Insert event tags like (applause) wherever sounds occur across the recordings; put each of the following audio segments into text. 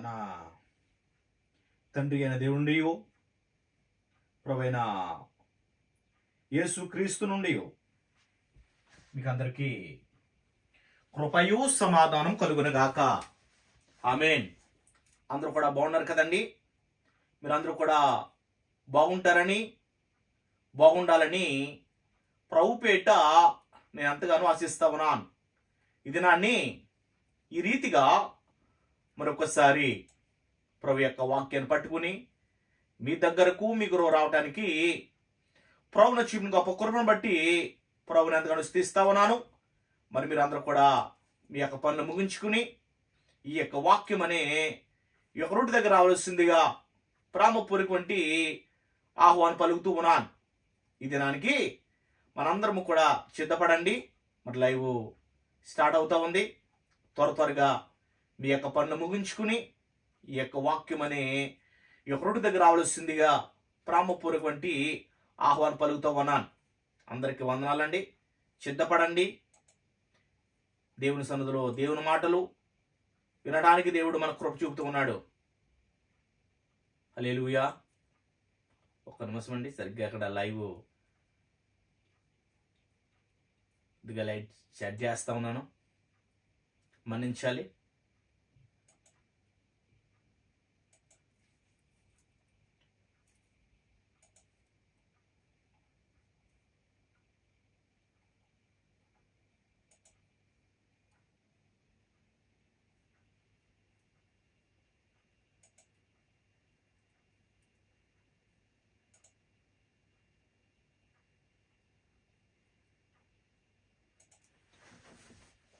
మన తండ్రి అయిన దేవుడి ప్రవైన యేసు క్రీస్తు నుండి మీకు అందరికీ కృపయు సమాధానం కలుగునగాక. ఆమెన్. అందరూ కూడా బాగున్నారు కదండి? మీరందరూ కూడా బాగుంటారని బాగుండాలని ప్రభుపేట నేను ఎంతగానో ఆశిస్తా ఉన్నాను. ఇది నాన్ని ఈ రీతిగా మరొకసారి ప్రభు యొక్క వాక్యాన్ని పట్టుకుని మీ దగ్గరకు మీకు రావడానికి ప్రభున చూపిన గొప్ప కృపను బట్టి ప్రభుని ఎంతగానో స్థిస్తా ఉన్నాను. మరి మీరు అందరూ కూడా మీ యొక్క పనులు ముగించుకుని ఈ యొక్క వాక్యం అనే ఈ యొక్క రోడ్డు దగ్గర రావాల్సిందిగా ప్రామపూరిక వంటి ఆహ్వానం పలుకుతూ ఉన్నాను. ఈ దినానికి మనందరము కూడా సిద్ధపడండి. మరి లైవ్ స్టార్ట్ అవుతా ఉంది. త్వర త్వరగా మీ యొక్క పనులు ముగించుకుని ఈ యొక్క వాక్యం అనే ఈ యొక్క రోడ్డు దగ్గర రావాల్సిందిగా ప్రామపూరిక వంటి ఆహ్వానం పలుకుతూ ఉన్నాను. అందరికీ వందనాలండి. సిద్ధపడండి. దేవుని సన్నిధిలో దేవుని మాటలు వినడానికి దేవుడు మన కృప చూపుతూ ఉన్నాడు. అలేలుయా ఒక్క నిమిషం అండి సరిగ్గా అక్కడ లైవ్ ఇదిగా లైట్ సెట్ చేస్తా ఉన్నాను. మన్నించాలి.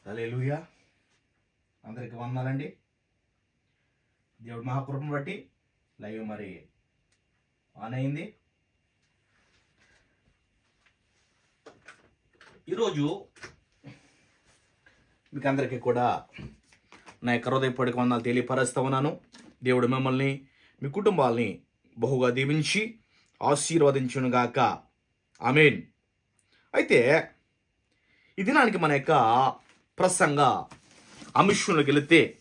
హల్లెలూయా. అందరికి వందనాలండి. దేవుడు మహాకృపను బట్టి లైవ్ మరి ఆన్ అయింది. ఈరోజు మీకు అందరికీ కూడా నా యొక్క హృదయపూర్వక వందలు తెలియపరుస్తూ ఉన్నాను. దేవుడు మిమ్మల్ని మీ కుటుంబాల్ని బహుగా దీవించి ఆశీర్వదించునుగాక. మీన్ అయితే ఈ దినానికి మన యొక్క ప్రసంగ అంశంలోకి వెళితే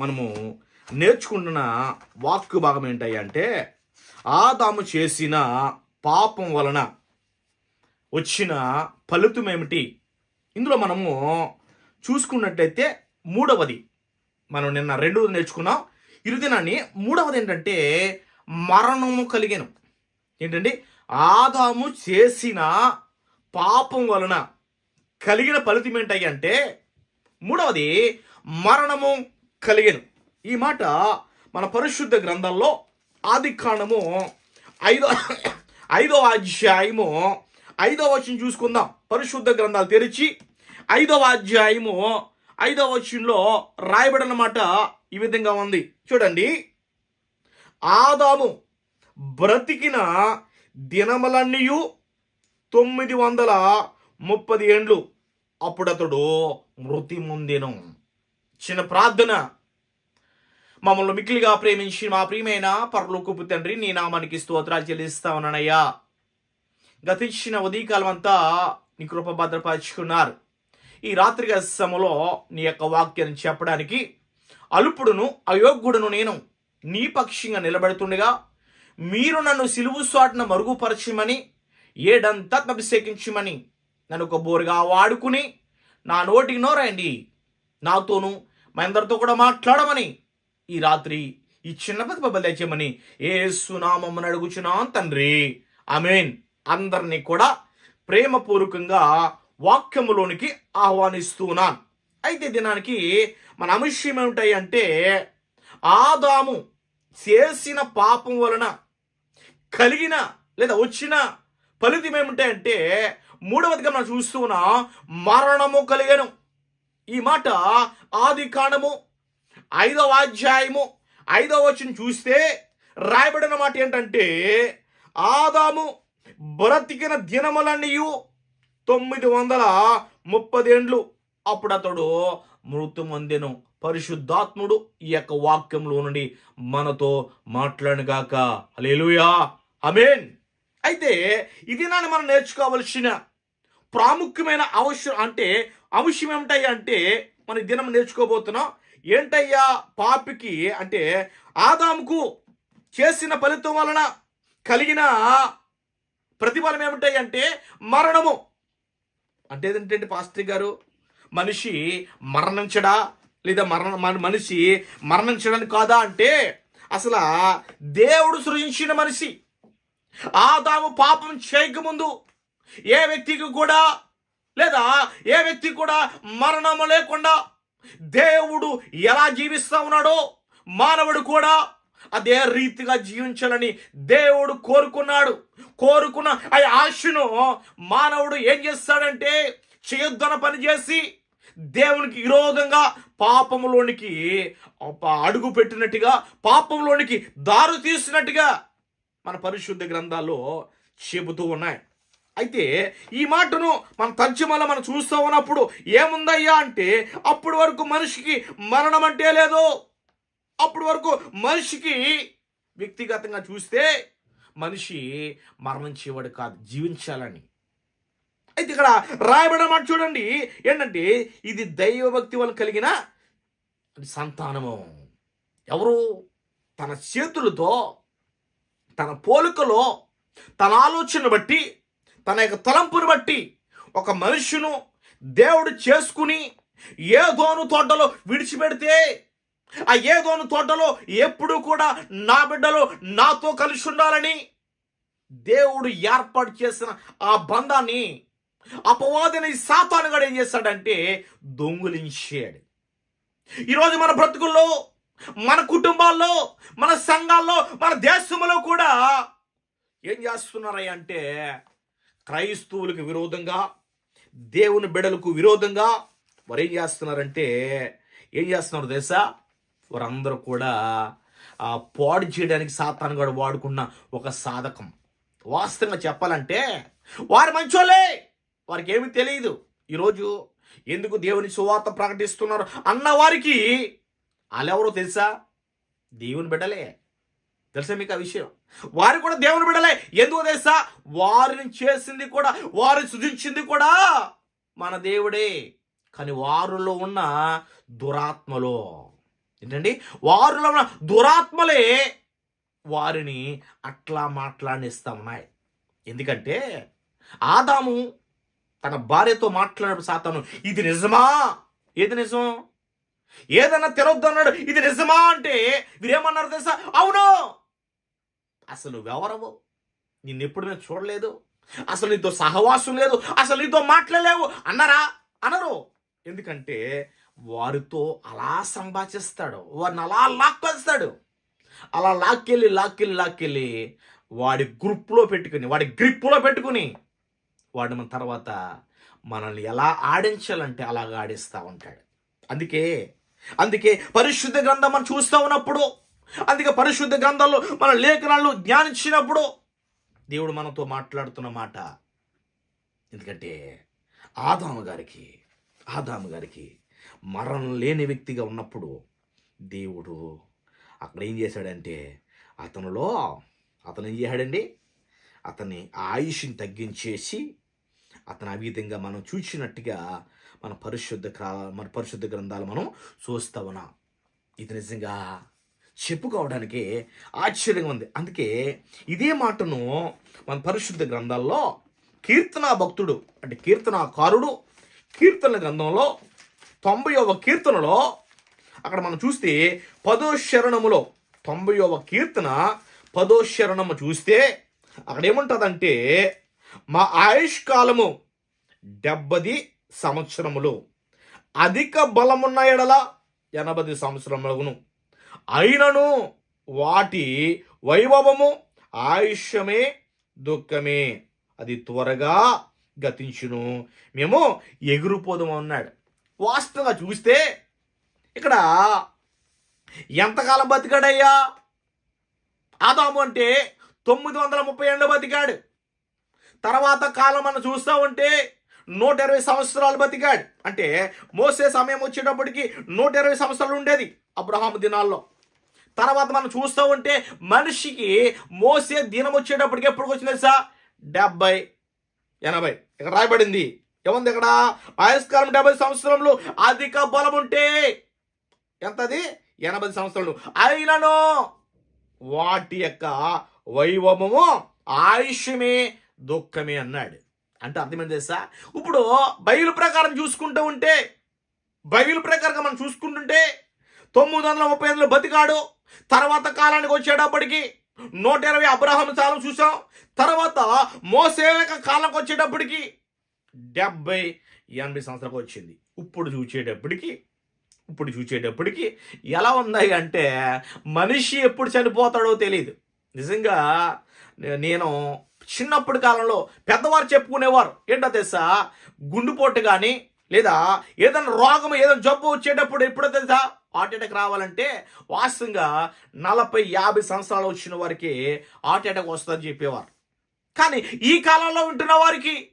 మనము నేర్చుకుంటున్న వాక్కు భాగం ఏంటంటే ఆదాము చేసిన పాపం వలన వచ్చిన ఫలితం ఏమిటి? ఇందులో మనము చూసుకున్నట్టయితే మూడవది. మనం నిన్న రెండవది నేర్చుకున్నాం. ఇరుదినాన్ని మూడవది ఏంటంటే మరణము కలిగాను. ఏంటంటే ఆదాము చేసిన పాపం వలన కలిగిన ఫలితం ఏంటయ్య అంటే మూడవది మరణము కలిగిన. ఈ మాట మన పరిశుద్ధ గ్రంథంలో ఆది కాండము ఐదో (coughs) ఐదో అధ్యాయము ఐదో వచనం చూసుకుందాం. పరిశుద్ధ గ్రంథాలు తెరిచి ఐదవ అధ్యాయము ఐదవ వచనంలో రాయబడిన మాట ఈ విధంగా ఉంది. చూడండి. ఆదాము బ్రతికిన దినములన్నీయు తొమ్మిది వందల ముప్పది ఏండ్లు అప్పుడతడు మృతి ముందెను చిన్న ప్రార్థన. మమ్మల్ని మిక్కిలిగా ప్రేమించి మా ప్రియమైన పరలోకపు తండ్రి నీ నామానికి స్తోత్రాలు చెల్లిస్తా ఉన్నానయ్యా. గతించిన ఉదయకాలం అంతా నీ కృప భద్రపరుచుకున్నారు. ఈ రాత్రి సమయంలో నీ యొక్క వాక్యాన్ని చెప్పడానికి అల్పుడును అయోగ్యుడును నేను నీ పక్షంగా నిలబెడుతుండగా మీరు నన్ను సిలువు స్వాటున మరుగుపరచమని ఏడంతా అభిషేకించమని నన్ను ఒక బోరుగా వాడుకుని నా నోటికి నోరండి. నాతోనూ మా అందరితో కూడా మాట్లాడమని ఈ రాత్రి ఈ చిన్న పది బబ్బలు తెచ్చేయమని ఏ సునామమ్మని అడుగుచున్నాం తండ్రి. మీన్ అందరినీ కూడా ప్రేమపూర్వకంగా వాక్యములోనికి ఆహ్వానిస్తున్నాను అయితే దినానికి మన అంశం ఏమిటాయి అంటే ఆదాము చేసిన పాపం వలన కలిగిన లేదా వచ్చిన ఫలితం ఏమిటంటే మూడవదిగా మనం చూస్తున్న మరణము కలిగను. ఈ మాట ఆది కాండము ఐదవ అధ్యాయము ఐదవ వచ్చిన చూస్తే రాయబడిన మాట ఏంటంటే ఆదాము బ్రతికిన దినములన్నీయు తొమ్మిది వందల ముప్పదేండ్లు అప్పుడు అతడు మృతి మందెను పరిశుద్ధాత్ముడు ఈ యొక్క వాక్యంలో నుండి మనతో మాట్లాడగాక అలేలుయా అమేన్ అయితే ఇది నాన్న మనం నేర్చుకోవలసిన ప్రాముఖ్యమైన అవసరం అంటే అంశం ఏమిటయ్యా అంటే మన దినం నేర్చుకోబోతున్నాం ఏంటయ్యా పాపికి అంటే ఆదాముకు చేసిన ఫలితం వలన కలిగిన ప్రతిఫలం ఏమిటాయి అంటే మరణము. అంటే ఏంటంటే పాస్టర్ గారు మనిషి మరణించడా? లేదా మరణ మనిషి మరణించడానికి కాదా అంటే అసలు దేవుడు సృజించిన మనిషి. ఆదాము పాపం చేయకముందు ఏ వ్యక్తికి కూడా లేదా ఏ వ్యక్తి కూడా మరణము లేకుండా దేవుడు ఎలా జీవిస్తా ఉన్నాడో మానవుడు కూడా అదే రీతిగా జీవించాలని దేవుడు కోరుకున్నాడు. కోరుకున్న ఆ ఆశను మానవుడు ఏం చేస్తాడంటే చేయొద్దన పని చేసి దేవునికి విరోధంగా పాపములోనికి అడుగు పెట్టినట్టుగా పాపంలోనికి దారు తీసినట్టుగా మన పరిశుద్ధ గ్రంథాల్లో చెబుతూ ఉన్నాయి. అయితే ఈ మాటను మన తర్జుమాలో మనం చూస్తూ ఉన్నప్పుడు ఏముందయ్యా అంటే అప్పటి వరకు మనిషికి మరణం అంటే లేదు. అప్పటి వరకు మనిషికి వ్యక్తిగతంగా చూస్తే మనిషి మరణించేవాడు కాదు జీవించాలని. అయితే ఇక్కడ రాయబడిన మాట చూడండి. ఏంటంటే ఇది దైవభక్తి వల్ల కలిగిన సంతానము. ఎవరు? తన చేతులతో తన పోలికలో తన ఆలోచన బట్టి తన యొక్క తలంపును బట్టి ఒక మనుషును దేవుడు చేసుకుని ఏదోను తోటలో విడిచిపెడితే ఆ ఏ దోను తోటలో ఎప్పుడు కూడా నా బిడ్డలు నాతో కలిసి ఉండాలని దేవుడు ఏర్పాటు చేసిన ఆ బంధాన్ని అపవాదిని సాతానుగాడు ఏం చేస్తాడంటే దొంగిలించాడు. ఈరోజు మన బ్రతుకుల్లో మన కుటుంబాల్లో మన సంఘాల్లో మన దేశంలో కూడా ఏం చేస్తున్నారయ్య అంటే క్రైస్తవులకు విరోధంగా దేవుని బిడలకు విరోధంగా వారు ఏం చేస్తున్నారంటే ఏం చేస్తున్నారు తెలుసా? వారందరూ కూడా పాడు చేయడానికి సాతాను కూడా వాడుకున్న ఒక సాధకం. వాస్తవంగా చెప్పాలంటే వారు మంచోళ్ళే! వారికి ఏమి తెలియదు ఈరోజు ఎందుకు దేవుని సువార్త ప్రకటిస్తున్నారు అన్న వారికి వాళ్ళెవరో తెలుసా? దేవుని బిడ్డలే. తెలుసా మీకు ఆ విషయం? వారు కూడా దేవుని బిడలే ఎందుకు తెలుసా? వారిని చేసింది కూడా వారిని సృజించింది కూడా మన దేవుడే. కానీ వారిలో ఉన్న దురాత్మలో. ఏంటండి? వారిలో ఉన్న దురాత్మలే వారిని అట్లా మాట్లాడిస్తా ఉన్నాయి ఎందుకంటే ఆదాము తన భార్యతో మాట్లాడే సాతాను ఇది నిజమా? ఏది నిజం? ఏదన్నా తెరొద్దు అన్నాడు ఇది నిజమా? అంటే వీరేమన్నారు తెలుసా? అవును! అసలు ఎవరవు? నిన్నెప్పుడు నేను చూడలేదు. అసలు నీతో సహవాసం లేదు. అసలు నీతో మాట్లాడలేవు. అన్నారా? అనరు. ఎందుకంటే వారితో అలా సంభాషిస్తాడు. వారిని అలా లాక్కొస్తాడు. అలా లాక్కెళ్ళి లాక్కెళ్ళి లాక్కెళ్ళి వాడి గ్రూప్లో పెట్టుకుని వాడి గ్రిప్పులో పెట్టుకుని వాడు మన తర్వాత మనల్ని ఎలా ఆడించాలంటే అలాగ ఆడిస్తూ ఉంటాడు. అందుకే అందుకే పరిశుద్ధ గ్రంథం మనం చూస్తూ ఉన్నప్పుడు అందుకే పరిశుద్ధ గ్రంథాల్లో మన లేఖనాలు ధ్యానించినప్పుడు దేవుడు మనతో మాట్లాడుతున్న మాట ఎందుకంటే ఆదాము గారికి ఆదాము గారికి మరణం లేని వ్యక్తిగా ఉన్నప్పుడు దేవుడు అక్కడ ఏం చేశాడంటే అతనిలో అతను ఏం చేశాడండి? అతని ఆయుష్ని తగ్గించేసి అతను ఆ విధంగా మనం చూసినట్టుగా మన పరిశుద్ధ గ్రా- మన పరిశుద్ధ గ్రంథాలు మనం చూస్తా ఉన్నాం ఇది నిజంగా చెప్పుకోవడానికి ఆశ్చర్యంగా ఉంది. అందుకే ఇదే మాటను మన పరిశుద్ధ గ్రంథాల్లో కీర్తన భక్తుడు అంటే కీర్తనాకారుడు కీర్తన గ్రంథంలో తొంభైవ కీర్తనలో అక్కడ మనం చూస్తే పదో శరణములో తొంభైవ కీర్తన పదో శరణము చూస్తే అక్కడ ఏముంటుందంటే మా ఆయుష్ కాలము డెబ్బది సంవత్సరములు అధిక బలమున్న ఎడల ఎనభై సంవత్సరములను అయినను వాటి వైభవము ఆయుష్యమే దుఃఖమే. అది త్వరగా గతించును. మేము ఎగిరిపోదాము అన్నాడు. వాస్తవంగా చూస్తే ఇక్కడ ఎంతకాలం బతికాడయ్యా? ఆదాము అంటే తొమ్మిది వందల ముప్పై ఏళ్ళు బతికాడు. తర్వాత కాలం మనం చూస్తూ ఉంటే నూట ఇరవై సంవత్సరాలు బతికాడు. అంటే మోసే సమయం వచ్చేటప్పటికి నూట ఇరవై సంవత్సరాలు ఉండేది అబ్రహాం దినాల్లో. తర్వాత మనం చూస్తూ ఉంటే మనిషికి మోసే దినం వచ్చేటప్పటికి ఎప్పుడు వచ్చింది తెలుసా? డెబ్బై ఎనభై. ఇక్కడ రాయబడింది. ఏముంది ఇక్కడ? ఆయుష్కాలం డెబ్బై సంవత్సరంలో అధిక బలం ఉంటే ఎంతది? ఎనభై సంవత్సరాలు. అయినను వాటి యొక్క వైభవము ఆయుష్యమే దుఃఖమే అన్నాడు. అంటే అర్థమైంది తెలుసా? ఇప్పుడు బైబిల్ ప్రకారం చూసుకుంటూ ఉంటే బైబిల్ ప్రకారంగా మనం చూసుకుంటుంటే తొమ్మిది వందల ముప్పై ఐదులో బతికాడు తర్వాత కాలానికి వచ్చేటప్పటికి నూట ఇరవై అబ్రహం కాలం చూసాం తర్వాత మోసేక కాలంకి వచ్చేటప్పటికి డెబ్బై ఎనభై సంవత్సరాలకు వచ్చింది. ఇప్పుడు చూసేటప్పటికి ఇప్పుడు చూసేటప్పటికి ఎలా ఉన్నాయి అంటే మనిషి ఎప్పుడు చనిపోతాడో తెలియదు నిజంగా నేను చిన్నప్పటి కాలంలో పెద్దవారు చెప్పుకునేవారు. ఏంటో తెలుసా? గుండుపోటు కానీ లేదా ఏదైనా రోగం ఏదైనా జబ్బు వచ్చేటప్పుడు ఎప్పుడో తెలుసా? హార్ట్ అటాక్ రావాలంటే వాస్తవంగా నలభై యాభై సంవత్సరాలు వచ్చిన వారికి హార్ట్ అటాక్ వస్తుందని చెప్పేవారు. కానీ ఈ కాలంలో ఉంటున్న వారికి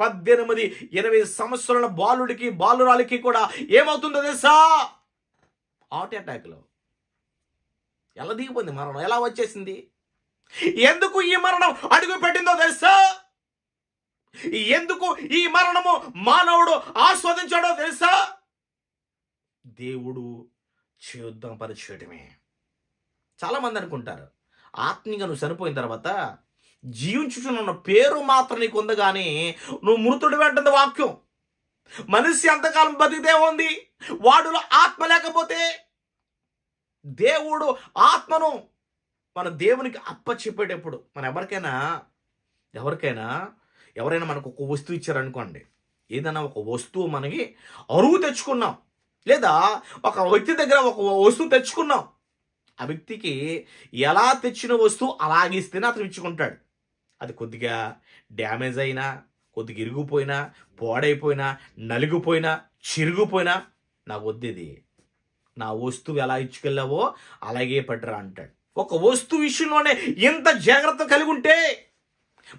పద్దెనిమిది ఇరవై సంవత్సరాల బాలుడికి బాలురాలకి కూడా ఏమవుతుందో తెలుసా? హార్ట్ అటాక్లో. ఎలా దిగిపోయింది మరణం? ఎలా వచ్చేసింది? ఎందుకు ఈ మరణం అడుగు పెట్టిందో తెలుసా? ఎందుకు ఈ మరణము మానవుడు ఆస్వాదించాడో తెలుసా? దేవుడు చేద్దాం పరిచేయటమే చాలా మంది అనుకుంటారు ఆత్మీయంగా నువ్వు చనిపోయిన తర్వాత జీవించుచున్న పేరు మాత్రం నీకు ఉంది కానీ నువ్వు మృతుడు వెంటది వాక్యం. మనిషి అంతకాలం బతికితే ఉంది వాడులో ఆత్మ లేకపోతే దేవుడు ఆత్మను మన దేవునికి అప్ప చెప్పేటప్పుడు మన ఎవరికైనా ఎవరికైనా ఎవరైనా మనకు ఒక వస్తువు ఇచ్చారనుకోండి ఏదైనా ఒక వస్తువు మనకి అరువు తెచ్చుకున్నాం లేదా ఒక వ్యక్తి దగ్గర ఒక వస్తువు తెచ్చుకున్నాం ఆ వ్యక్తికి ఎలా తెచ్చిన వస్తువు అలాగే ఇస్తేనే అతను ఇచ్చుకుంటాడు. అది కొద్దిగా డ్యామేజ్ అయినా కొద్దిగా ఇరిగిపోయినా పోడైపోయినా నలిగిపోయినా చిరిగిపోయినా నాకు వద్దేది నా వస్తువు ఎలా ఇచ్చుకెళ్ళావో అలాగే పట్టరా అంటాడు. ఒక వస్తు విషయంలోనే ఇంత జాగ్రత్త కలిగి ఉంటే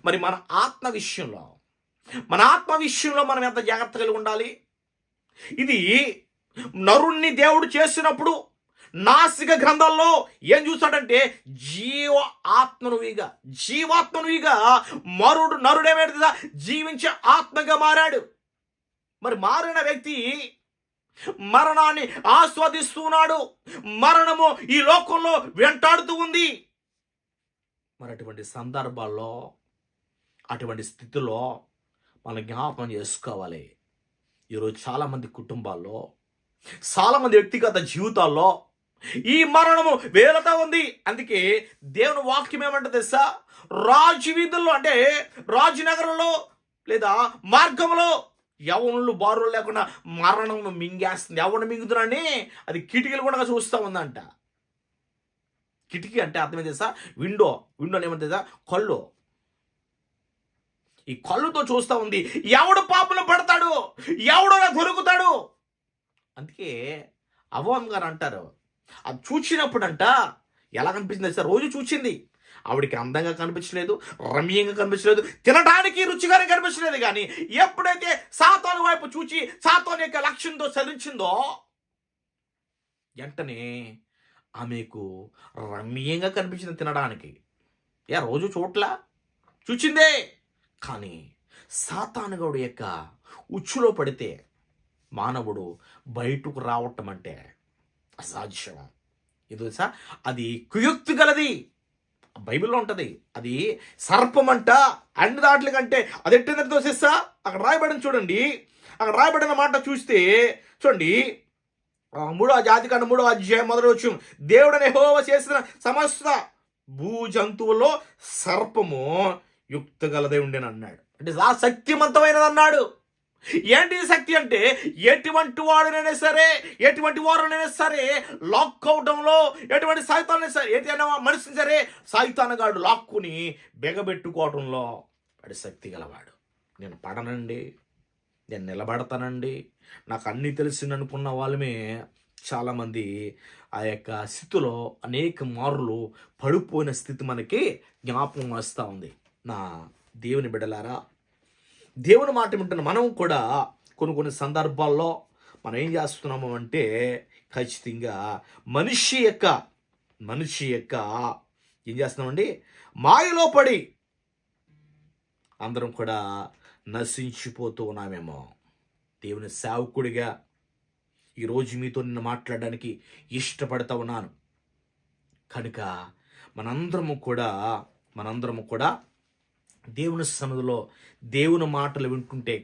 మరి మన ఆత్మ విషయంలో మన ఆత్మ విషయంలో మనం ఎంత జాగ్రత్త కలిగి ఉండాలి? ఇది నరుణ్ణి దేవుడు చేసినప్పుడు నాసిక గ్రంథంలో ఏం చూస్తాడంటే జీవ ఆత్మనువిగా జీవాత్మనువిగా మరుడు నరుడేమేదా జీవించే ఆత్మగా మారాడు. మరి మారిన వ్యక్తి మరణాన్ని ఆస్వాదిస్తున్నాడు. మరణము ఈ లోకంలో వెంటాడుతూ ఉంది. మరి అటువంటి సందర్భాల్లో అటువంటి స్థితిలో మనం జ్ఞాపకం చేసుకోవాలి. ఈరోజు చాలామంది కుటుంబాల్లో చాలామంది వ్యక్తిగత జీవితాల్లో ఈ మరణము వేలతో ఉంది. అందుకే దేవుని వాక్యం ఏమంటే తెలుసా? రాజు వీధుల్లో అంటే రాజునగరంలో లేదా మార్గంలో యవనులు బారులు లేకుండా మరణం మింగేస్తుంది. ఎవరిని మింగుతున్నానే? అది కిటికీలు కూడా చూస్తూ ఉందంట. కిటికీ అంటే అర్థమే తెలుసా? విండో. విండో ఏమంటే తెలుసా? కళ్ళు. ఈ కళ్ళుతో చూస్తూ ఉంది. ఎవడు పాపలు పడతాడు? ఎవడు దొరుకుతాడు? అందుకే అవ్వం గారు అంటారు. అది చూచినప్పుడంట ఎలా కనిపించింది సార్ రోజు చూచింది. ఆవిడికి అందంగా కనిపించలేదు రమ్యంగా కనిపించలేదు తినడానికి రుచిగానే కనిపించలేదు కానీ ఎప్పుడైతే సాతాను వైపు చూచి సాతాను యొక్క లక్ష్యంతో చదివించిందో వెంటనే ఆమెకు రమ్యంగా కనిపించింది తినడానికి. ఏ రోజు చోట్ల చూచిందే! కానీ సాతానుగౌడు యొక్క ఉచ్చులో పడితే మానవుడు బయటకు రావటం అంటే అసాధ్యం. ఇది తెలుసా? అది కుయుక్తి గలది. బైబిల్లో ఉంటుంది. అది సర్పమంట అండ్ దాంట్ల కంటే అది ఎట్టిందని తోసేస్తా అక్కడ రాయబడిన చూడండి. అక్కడ రాయబడిన మాట చూస్తే చూడండి. మూడో జాతి కంటే మూడో అధ్యాయం మొదటి వచ్చి దేవుడని హోవ చేసిన సమస్త భూ జంతువుల్లో సర్పము యుక్తగలదే ఉండేనన్నాడు. అంటే ఆ శక్తివంతమైనది అన్నాడు ఏంటి శక్తి అంటే ఎటువంటి వాడునైనా సరే ఎటువంటి వారునైనా సరే లాక్ అవడంలో ఎటువంటి సాయితాన్ని సరే ఎటువంటి మనిషిని సరే సాయితానగాడు లాక్కుని బెగబెట్టుకోవడంలో వాడి శక్తి గలవాడు. నేను పడనండి నేను నిలబడతానండి. నాకు అన్నీ తెలిసింది అనుకున్న వాళ్ళమే చాలామంది ఆ యొక్క స్థితిలో అనేక మార్లు పడిపోయిన స్థితి మనకి జ్ఞాపకం వస్తూ ఉంది. నా దేవుని బిడలారా దేవుని మాట వింటున్న మనం కూడా కొన్ని కొన్ని సందర్భాల్లో మనం ఏం చేస్తున్నాము అంటే ఖచ్చితంగా మనిషి యొక్క మనిషి యొక్క ఏం చేస్తున్నామండి? మాయలో పడి అందరం కూడా నశించిపోతూ ఉన్నామేమో. దేవుని సేవకుడిగా ఈరోజు మీతో నిన్ను మాట్లాడడానికి ఇష్టపడతా ఉన్నాను. కనుక మనందరము కూడా మనందరము కూడా దేవుని సన్నిధిలో దేవుని మాటలు వింటుంటే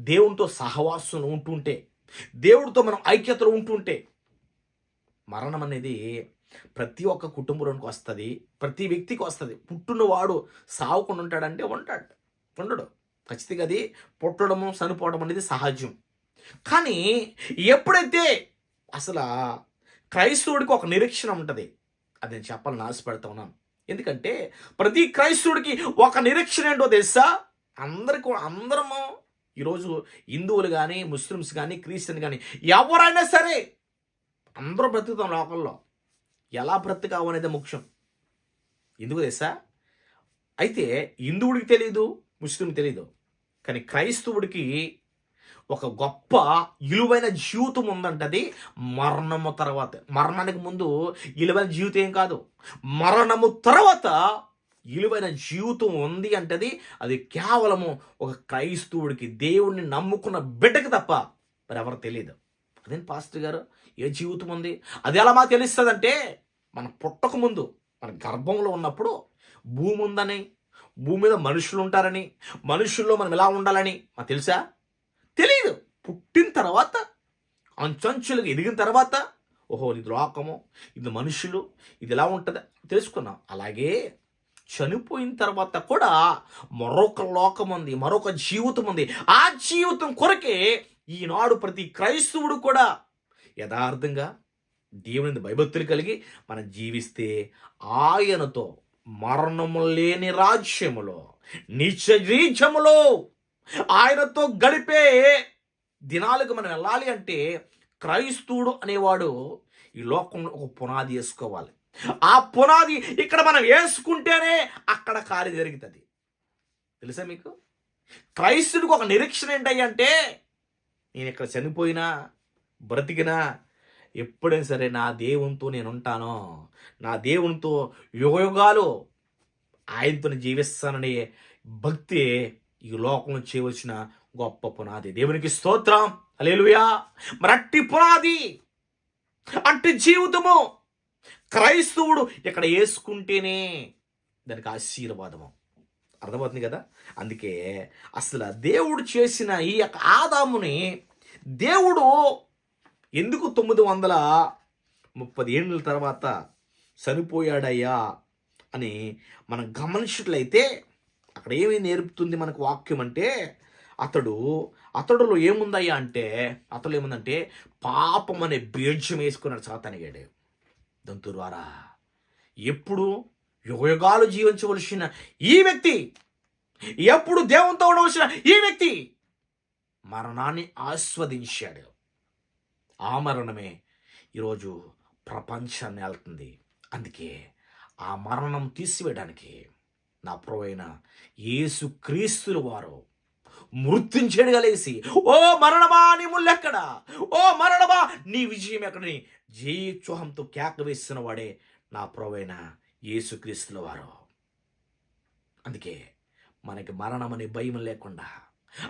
దేవునితో సహవాసం ఉంటుంటే దేవుడితో మనం ఐక్యతలో ఉంటుంటే మరణం అనేది ప్రతి ఒక్క కుటుంబంలోనికి వస్తుంది ప్రతి వ్యక్తికి వస్తుంది. పుట్టినవాడు సావుకుండా ఉంటాడంటే ఉంటాడు ఉండడు. ఖచ్చితంగా అది పుట్టడము చనిపోవడం అనేది సహజం. కానీ ఎప్పుడైతే అసలు క్రైస్తవుడికి ఒక నిరీక్షణ ఉంటుంది అది నేను చెప్పాలని ఆశపడుతూ ఉన్నాను. ఎందుకంటే ప్రతి క్రైస్తవుడికి ఒక నిరీక్షణ ఏంటో తెలుసా? అందరికి అందరము ఈరోజు హిందువులు కానీ ముస్లిమ్స్ కానీ క్రిస్టియన్ కానీ ఎవరైనా సరే అందరూ బ్రతుకుతాం లోకల్లో ఎలా బ్రతుకావు అనేది ముఖ్యం. ఎందుకు తెలుసా? అయితే హిందువుడికి తెలియదు ముస్లిం తెలియదు కానీ క్రైస్తవుడికి ఒక గొప్ప విలువైన జీవితం ఉందంటది మరణము తర్వాత. మరణానికి ముందు విలువైన జీవితం ఏం కాదు. మరణము తర్వాత విలువైన జీవితం ఉంది అంటది. అది కేవలము ఒక క్రైస్తవుడికి దేవుడిని నమ్ముకున్న బిడ్డకి తప్ప మరి ఎవరు తెలియదు అదేం పాస్టర్ గారు? ఏ జీవితం ఉంది? అది ఎలా మాకు తెలుస్తుందంటే మన పుట్టక ముందు మన గర్భంలో ఉన్నప్పుడు భూమి ఉందని భూమి మీద మనుషులు ఉంటారని మనుషుల్లో మనం ఎలా ఉండాలని మాకు తెలుసా? పుట్టిన తర్వాత అంచంచులకు ఎదిగిన తర్వాత ఓహో ఇది లోకము ఇది మనుషులు ఇది ఎలా ఉంటుంది? తెలుసుకున్నాం. అలాగే చనిపోయిన తర్వాత కూడా మరొక లోకం ఉంది మరొక జీవితం ఉంది ఆ జీవితం కొరకే ఈనాడు ప్రతి క్రైస్తవుడు కూడా యథార్థంగా దేవుని భయభక్తులు కలిగి మనం జీవిస్తే ఆయనతో మరణము లేని రాజ్యములో నిత్య జీచములో ఆయనతో గడిపే దినాలకు మనం వెళ్ళాలి అంటే క్రైస్తవుడు అనేవాడు ఈ లోకంలో ఒక పునాది వేసుకోవాలి. ఆ పునాది ఇక్కడ మనం వేసుకుంటేనే అక్కడ కార్య జరుగుతుంది. తెలుసా మీకు? క్రైస్తుడికి ఒక నిరీక్షణ ఏంటంటే నేను ఇక్కడ చనిపోయినా బ్రతికినా ఎప్పుడైనా సరే నా దేవునితో నేను ఉంటాను నా దేవునితో యుగయుగాలు ఆయనతో జీవిస్తాననే భక్తి ఈ లోకంలో చేయవలసిన గొప్ప పునాది. దేవునికి స్తోత్రం. అలేలుయా మరి అట్టి పునాది. అట్టి జీవితము. క్రైస్తవుడు ఇక్కడ వేసుకుంటేనే దానికి ఆశీర్వాదము. అర్థమవుతుంది కదా? అందుకే అసలు దేవుడు చేసిన ఈ యొక్క ఆదాముని దేవుడు ఎందుకు తొమ్మిది వందల ముప్పది ఏళ్ళ తర్వాత చనిపోయాడయ్యా అని మనం గమనించినట్లయితే అక్కడ ఏమి నేర్పుతుంది మనకు వాక్యం అంటే అతడు అతడులో ఏముందయ్యా అంటే అతడు ఏముందంటే పాపం అనే బీడ్యం వేసుకున్నాడు సాతానిగాడు దాని ద్వారా ఎప్పుడు యుగయుగాలు జీవించవలసిన ఈ వ్యక్తి ఎప్పుడు దేవునితో ఉండవలసిన ఈ వ్యక్తి మరణాన్ని ఆస్వాదించాడు. ఆ మరణమే ఈరోజు ప్రపంచాన్ని వెళ్తుంది అందుకే ఆ మరణం తీసివేయడానికి నా ప్రవైన యేసు క్రీస్తులు వారు మృత్యుంచేడుగా లేసి ఓ మరణమా నీ ముళ్ళెక్కడ ఓ మరణమా? నీ విజయం ఎక్కడని జయోత్సవంతో కేక వేస్తున్న వాడే నా ప్రవైన యేసుక్రీస్తుల వారు. అందుకే మనకి మరణం అనే భయం లేకుండా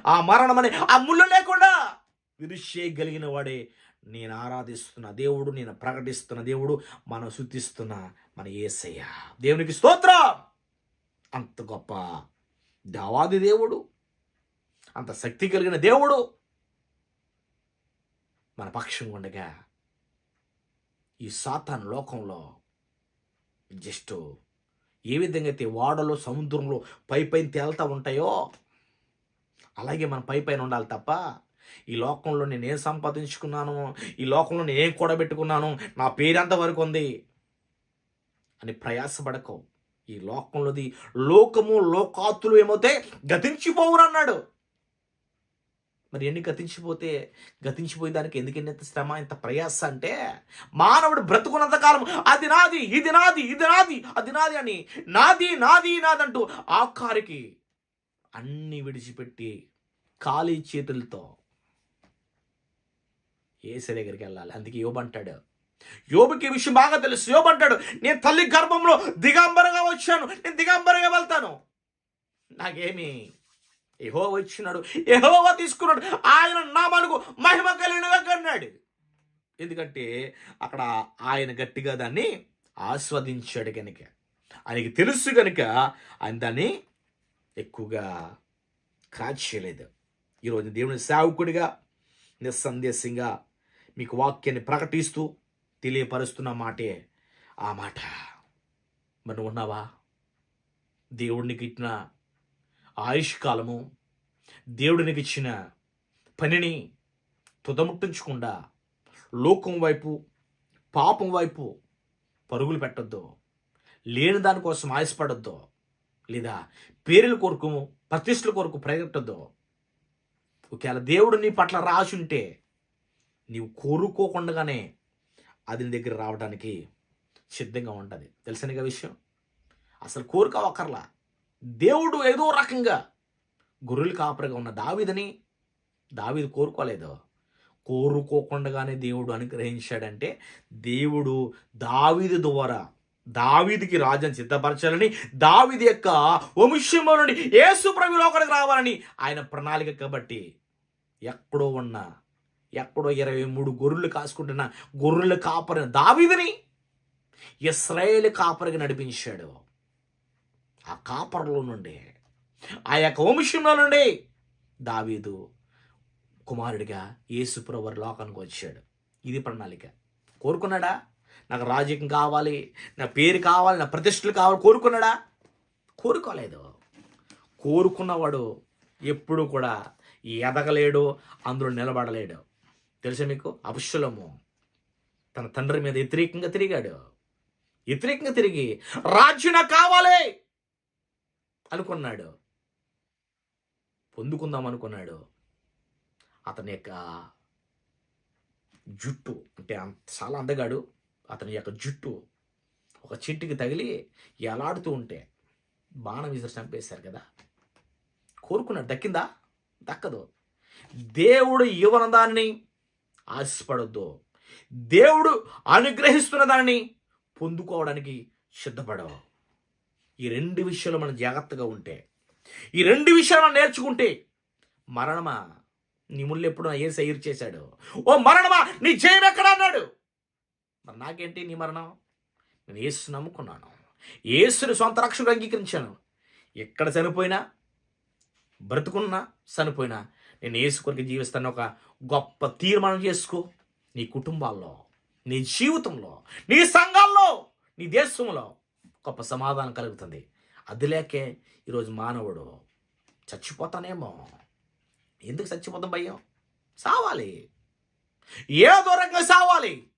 ఆ మరణం అనే ఆ ముళ్ళు లేకుండా విరుషేయగలిగిన వాడే నేను ఆరాధిస్తున్న దేవుడు నేను ప్రకటిస్తున్న దేవుడు మనం శుద్ధిస్తున్న మన యేసయ్య దేవునికి స్తోత్రం! అంత గొప్ప దేవాది దేవుడు అంత శక్తి కలిగిన దేవుడు మన పక్షం ఉండగా ఈ సాతాన్ లోకంలో జస్ట్ ఏ విధంగా అయితే వాడలో సముద్రంలో పై పైన తేలుతూ ఉంటాయో అలాగే మన పై పైన ఉండాలి తప్ప ఈ లోకంలో నేను ఏం సంపాదించుకున్నాను ఈ లోకంలో నేను ఏం కూడబెట్టుకున్నాను నా పేరెంత వరకు ఉంది అని ప్రయాసపడకు. ఈ లోకంలోది లోకము లోకాతులు ఏమవుతే గతించిపోవురన్నాడు. మరి ఎన్ని గతించిపోతే గతించిపోయిన దానికి ఎందుకు ఎంత శ్రమ ఇంత ప్రయాస అంటే మానవుడు బ్రతుకున్నంత కాలం అది నాది ఇది నాది ఇది నాది అది నాది అని నాది నాది నాదంటూ ఆఖరికి అన్ని విడిచిపెట్టి ఖాళీ చేతులతో ఏసే దగ్గరికి వెళ్ళాలి. అందుకే యోబంటాడు యోబుకి విషయం బాగా తెలుసు. యోబంటాడు నేను తల్లి గర్భంలో దిగంబరగా వచ్చాను. నేను దిగంబరగా వెళ్తాను. నాకేమీ యెహోవా ఇచ్చినాడు. యెహోవా తీసుకున్నాడు. ఆయన నామానికి మహిమ కలిగినగా కన్నాడు ఎందుకంటే అక్కడ ఆయన గట్టిగా దాన్ని ఆస్వాదించాడు కనుక ఆయనకి తెలుసు కనుక ఆయన దాన్ని ఎక్కువగా కాల్చేయలేదు ఈరోజు దేవుని సేవకుడిగా నిస్సందేశంగా మీకు వాక్యాన్ని ప్రకటిస్తూ తెలియపరుస్తున్న మాటే ఆ మాట. మరి ఉన్నావా? దేవుడికి ఇచ్చిన ఆయుష్ కాలము దేవుడినికి ఇచ్చిన పనిని తుదముట్టించకుండా లోకం వైపు పాపం వైపు పరుగులు పెట్టొద్దు. లేని దానికోసం ఆశపడొద్దు. లేదా పేర్ల కొరకు ప్రతిష్టల కొరకు ప్రయత్నొద్దు ఒకవేళ దేవుడు నీ పట్ల రాసి ఉంటే నీవు కోరుకోకుండానే అది నీ దగ్గర రావడానికి సిద్ధంగా ఉంటుంది. తెలిసినగా విషయం? అసలు కోరిక ఒకర్లా దేవుడు ఏదో రకంగా గొర్రెలు కాపరిగా ఉన్న దావిదని దావిది కోరుకోలేదు. కోరుకోకుండానే దేవుడు అనుగ్రహించాడంటే దేవుడు దావిది ద్వారా దావీదికి రాజ్యం సిద్ధపరచాలని దావిది యొక్క వంశంలో నుండి యేసు ప్రభులోకడికి రావాలని ఆయన ప్రణాళిక కాబట్టి ఎక్కడో ఉన్న ఎక్కడో ఇరవై మూడు గొర్రెలు కాసుకుంటున్న గొర్రెల కాపరిన దావిదిని ఇస్రాయేల్ కాపరికి నడిపించాడు. ఆ కాపర్లో నుండి ఆ యొక్క వంశంలో నుండి దావీదు కుమారుడిగా యేసుప్రవర్ లోకానికి వచ్చాడు. ఇది ప్రణాళిక. కోరుకున్నాడా? నాకు రాజకీయం కావాలి నా పేరు కావాలి నా ప్రతిష్టలు కావాలి కోరుకున్నాడా? కోరుకోలేదు. కోరుకున్నవాడు ఎప్పుడు కూడా ఎదగలేడు అందులో నిలబడలేడు. తెలుసా మీకు? అపుష్యులము తన తండ్రి మీద వ్యతిరేకంగా తిరిగాడు. వ్యతిరేకంగా తిరిగి రాజ్యం నాకు కావాలి! అనుకున్నాడు. పొందుకుందాం అనుకున్నాడు. అతని యొక్క జుట్టు అంటే అంత చాలా అందగాడు. అతని యొక్క జుట్టు ఒక చెట్టుకి తగిలి ఎలాడుతూ ఉంటే బాణం విసిరి చంపేశారు కదా. కోరుకున్నాడు. దక్కిందా? దక్కదు. దేవుడు ఇవ్వన దాన్ని ఆశపడొద్దు. దేవుడు అనుగ్రహిస్తున్న దాన్ని పొందుకోవడానికి సిద్ధపడవు. ఈ రెండు విషయాలు మనం జాగ్రత్తగా ఉంటే ఈ రెండు విషయాలు మనం నేర్చుకుంటే మరణమా? నీ ముళ్ళు ఎప్పుడు ఏ సైర్ చేశాడు? ఓ మరణమా? నీ జయం ఎక్కడ అన్నాడు? మరి నాకేంటి నీ మరణం? నేను ఏసు నమ్ముకున్నాను. ఏసుని సొంత రక్షకుడు అంగీకరించాను. ఎక్కడ చనిపోయినా బ్రతుకున్నా చనిపోయినా నేను ఏసు కొరకు జీవిస్తాను ఒక గొప్ప తీర్మానం చేసుకో. నీ కుటుంబాల్లో నీ జీవితంలో నీ సంఘాల్లో నీ దేశంలో గొప్ప సమాధానం కలుగుతుంది. అది లేకే ఈరోజు మానవుడు చచ్చిపోతానేమో. ఎందుకు చచ్చిపోతాం భయం సావాలి. ఏ దూరంగా సావాలి.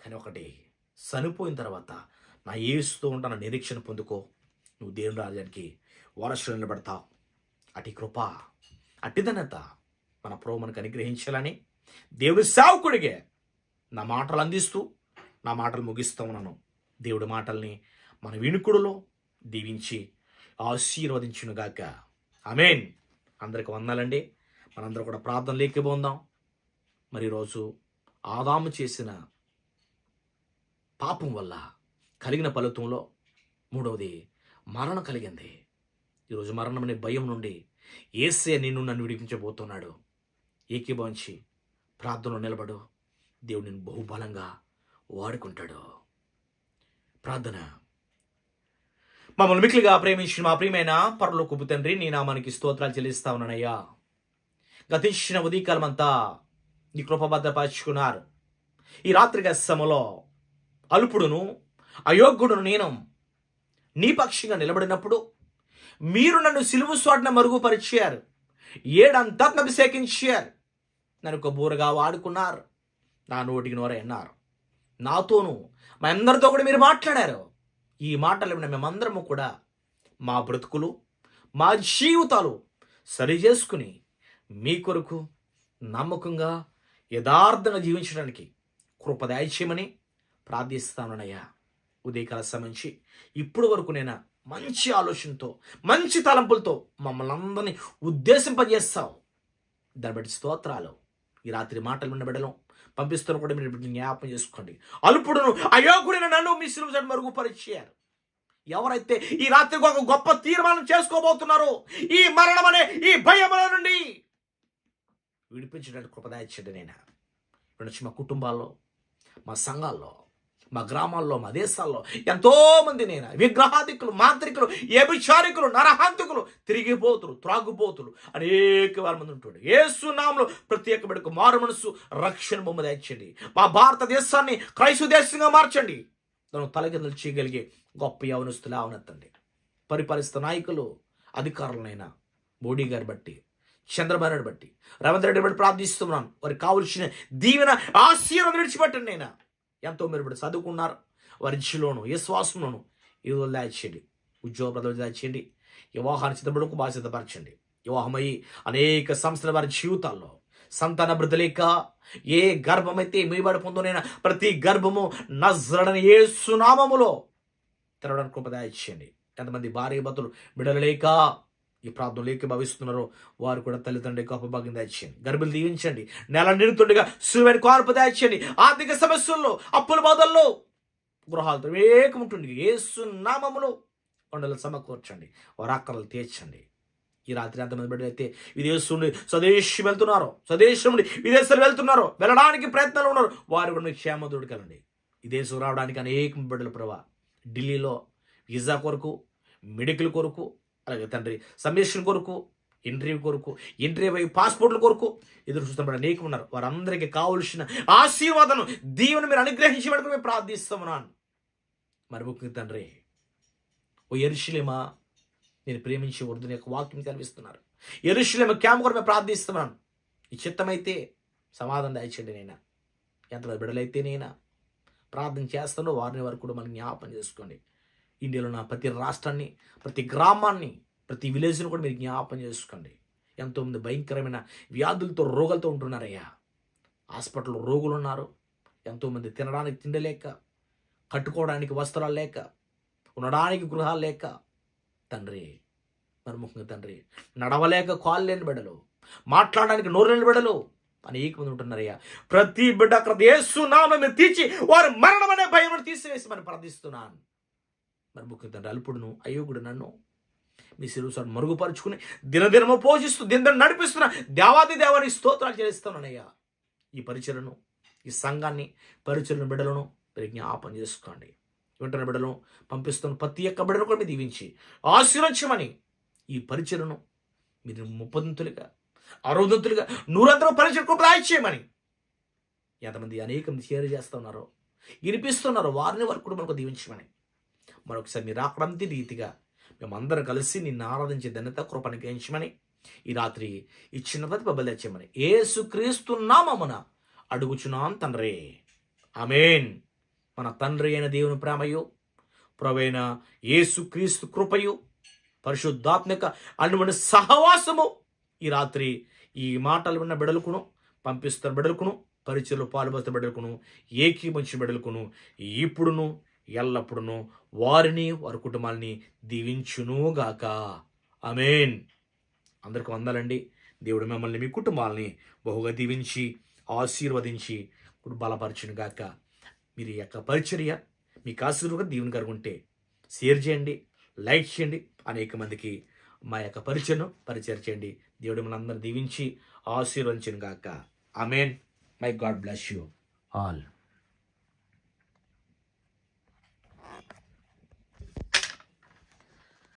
కానీ ఒకటి చనిపోయిన తర్వాత నా ఏస్తూ ఉంటాన నిరీక్షణ పొందుకో. నువ్వు దేవుని రాజ్యానికి వారసులు నిలబడతావు. అటి కృప అటిదనత మన ప్రభు మనకు అనుగ్రహించాలని దేవుడి సావుకుడిగే నా మాటలు అందిస్తూ నా మాటలు ముగిస్తూ ఉన్నాను. దేవుడి మాటల్ని మన వినుకుడులో దీవించి ఆశీర్వదించునుగాక. అమేన్ అందరికి వందాలండి. మనందరూ కూడా ప్రార్థన లేకపోందాం. మరి రోజు ఆదాము చేసిన పాపం వల్ల కలిగిన ఫలితంలో మూడవది మరణం కలిగింది. ఈరోజు మరణం అనే భయం నుండి ఏసే నిన్ను నన్ను విడిపించబోతున్నాడు. ఏకీభవించి ప్రార్థనలో నిలబడు. దేవుడు నిన్ను బహుబలంగా వాడుకుంటాడు. ప్రార్థన. మమ్మల్ని మిక్కిలిగా ప్రేమించిన మా ప్రియమైన పరలోకపు తండ్రి నీ నామానికి స్తోత్రాలు చెల్లిస్తా ఉన్నానయ్యా. గతించిన ఉదయకాలం అంతా నీ కృపభద్రపరుచుకున్నారు ఈ రాత్రి గస్సములో అల్పుడును అయోగ్యుడును నేను నీ పక్షిగా నిలబడినప్పుడు మీరు నన్ను సిలువు స్వాడిన మరుగుపరిచారు. ఏడంతా అభిషేకించారు. నన్ను ఒక బూరగా వాడుకున్నారు. నా నోటికి నోరే అన్నారు. నాతోనూ. మా అందరితో కూడా మీరు మాట్లాడారు. ఈ మాటలు విన్న మేమందరము కూడా మా బ్రతుకులు మా జీవితాలు సరి చేసుకుని మీ కొరకు నమ్మకంగా యథార్థంగా జీవించడానికి కృపదాయచేయమని ప్రార్థిస్తానయ్యా ఉదయకాల సంబంధించి ఇప్పుడు వరకు నేను మంచి ఆలోచనతో మంచి తలంపులతో మమ్మల్ని అందరినీ ఉద్దేశింపజేస్తావు దాన్ని బట్టి స్తోత్రాలు. ఈ రాత్రి మాటలు విన్న పంపిస్తున్న కూడా మీరు బిడ్డలు జ్ఞాపకం చేసుకోండి. అల్పుడును అయోగుడైన నన్ను మీ సిలువ మరుగుపరిచారు ఎవరైతే ఈ రాత్రికి ఒక గొప్ప తీర్మానం చేసుకోబోతున్నారో ఈ మరణం అనే ఈ భయముల నుండి విడిపించడానికి కృపదాయించండి నేను నుంచి మా కుటుంబాల్లో మా సంఘాల్లో మా గ్రామాల్లో మా దేశాల్లో ఎంతోమంది నేను విగ్రహాధికులు మాంత్రికులు వ్యభిచారికులు నరహంతకులు తిరిగిపోతులు త్రాగుపోతులు అనేక వారి మంది ఉంటుండే. ఏసునామలో ప్రత్యేక బిడ్డకు మారు మనసు రక్షణ బొమ్మ తెచ్చండి మా భారతదేశాన్ని క్రైస్తవ దేశంగా మార్చండి. తను తలకిందులు చేయగలిగే గొప్ప యవనస్తులు అవనెత్తండి పరిపాలిస్తున్న నాయకులు అధికారులనైనా మోడీ గారి బట్టి చంద్రబాబు నాయుడు బట్టి రేవంత్ రెడ్డి బట్టి ప్రార్థిస్తున్నాను. వారికి కావలసిన దీవెన ఆశీర్వాదం విడిచిపెట్టండి నేను. ఎంతో మీరు ఇప్పుడు చదువుకున్నారు వారి ఇచ్చులోను విశ్వాసంలోను ఈ రోజు దాచేయండి. ఉద్యోగ ప్రజలు దాచేయండి. వివాహాన్ని సిద్ధపడకు బాగా సిద్ధపరచండి వివాహమై అనేక సంస్థల వారి జీవితాల్లో సంతాన వృద్ధి లేక ఏ గర్భమైతే మీబడి పొందునైనా ప్రతి గర్భము నజ్రడని ఏ సునామములో తెరవడానికి కృప దయచేయండి ఎంతమంది భార్య భర్తలు బిడలు లేక ఈ ప్రార్థన లేక భావిస్తున్నారో వారు కూడా తల్లిదండ్రుల గొప్ప భాగ్యం దాచండి గర్భులు దీవించండి. నెల నిరుతుండగా సులువైన కార్పు దాచండి ఆర్థిక సమస్యల్లో అప్పుల బాధల్లో గృహాలతో ఏకం ఏసు నామములో కొండలు సమకూర్చండి. వరాకరలు అక్కర్లు తీర్చండి. ఈ రాత్రి ఎంతమంది బిడ్డలు అయితే విదేశం స్వదేశం వెళ్తున్నారో స్వదేశం నుండి విదేశాలు వెళ్తున్నారో వెళ్ళడానికి ప్రయత్నాలు ఉన్నారు వారు కూడా క్షేమ దొడకలండి విదేశం రావడానికి అనేక బిడ్డలు ప్రభా. ఢిల్లీలో వీసా కొరకు మెడికల్ కొరకు అలాగే తండ్రి సమ్మేషన్ కొరకు ఇంటర్వ్యూ కొరకు ఇంటర్వ్యూ అయ్యి పాస్పోర్ట్ల కొరకు ఎదురు చూస్తున్న అనేకం ఉన్నారు వారందరికీ కావలసిన ఆశీర్వాదం దీవెను మీరు అనుగ్రహించబడుకుని మేము ప్రార్థిస్తున్నాను మరి ముఖ్యంగా తండ్రి ఓ ఎరుషులేమా నేను ప్రేమించి వృద్ధుని యొక్క వాక్యం కనిపిస్తున్నారు ఎరుషులేమ క్యాంప్ కూడా మేము ప్రార్థిస్తున్నాను ఈ చిత్తమైతే సమాధానం దయచేయండి నేనా ఎంతమంది బిడ్డలైతే నేనా ప్రార్థన చేస్తానో వారిని వరకు కూడా మనం జ్ఞాపం చేసుకోండి. ఇండియాలో ఉన్న ప్రతి రాష్ట్రాన్ని ప్రతి గ్రామాన్ని ప్రతి విలేజ్ని కూడా మీరు జ్ఞాపం చేసుకోండి. ఎంతోమంది భయంకరమైన వ్యాధులతో రోగాలతో ఉంటున్నారయ్యా. హాస్పిటల్లో రోగులు ఉన్నారు. ఎంతోమంది తినడానికి తిండలేక కట్టుకోవడానికి వస్త్రాలు లేక ఉండడానికి గృహాలు లేక. తండ్రి మరి ముఖ్యంగా తండ్రి నడవలేక కాళ్ళు లేని బిడ్డలు మాట్లాడడానికి నోరు లేని బిడ్డలు అనేక మంది ఉంటున్నారయ్యా. ప్రతి బిడ్డ అక్కడ ఏసునామని తీర్చి వారు మరణం అనే భయం తీసివేసి మనం ప్రార్థిస్తున్నాను. మరి ముఖ్యంగా అల్పుడును అయోగుడు నన్ను మీ శిరుసాన్ని మరుగుపరుచుకుని దినదినము పోషిస్తూ దినదిన నడిపిస్తున్న దేవాది దేవాని స్తోత్రాలు చేస్తున్నానయ్యా ఈ పరిచయను ఈ సంఘాన్ని పరిచయలను బిడ్డలను మీరు జ్ఞాపం చేసుకోండి. వెంటనే బిడ్డలను పంపిస్తున్న ప్రతి ఒక్క బిడ్డను కూడా మీరు దీవించి ఆశీర్వచమని ఈ పరిచయను మీరు ముప్పదంతులుగా అరవదంతులుగా నూరంతరం పరిచయం కూడా చేయమని ఎంతమంది అనేకం మంది షేర్ చేస్తున్నారో వినిపిస్తున్నారో వారిని వరకు కూడా మనకు దీవించమని మరొకసారి మీరు ఆక్రాంతి రీతిగా మేమందరం కలిసి నిన్ను ఆరాధించే ధన్యత కృపను గ్రహించమని ఈ రాత్రి ఈ చిన్న ప్రతిభ తెచ్చమని అడుగుచున్నాం తండ్రి. అమేన్ మన తండ్రి అయిన దేవుని ప్రేమయు ప్రవేణ ఏసుక్రీస్తు కృపయు పరిశుద్ధాత్మక అటువంటి సహవాసము ఈ రాత్రి ఈ మాటలు విన్న బిడలుకును పంపిస్తున్న బిడలుకును పరిచయలు పాల్పడుతున్న బిడలుకును ఏకీమంచిన బిడలుకును ఇప్పుడును ఎల్లప్పుడును వారిని వారి కుటుంబాలని దీవించునుగాక అమేన్ అందరికి వందాలండి. దేవుడు మిమ్మల్ని మీ కుటుంబాలని బహుగా దీవించి ఆశీర్వదించి బలపరచునుగాక మీరు యొక్క పరిచర్య మీకు ఆశీర్వాదం దీవెన కలుగుంటే షేర్ చేయండి లైక్ చేయండి అనేక మందికి మా యొక్క పరిచయను పరిచయం చేయండి. దేవుడు మనందరూ దీవించి ఆశీర్వదించను గాక. Amen may God bless you all.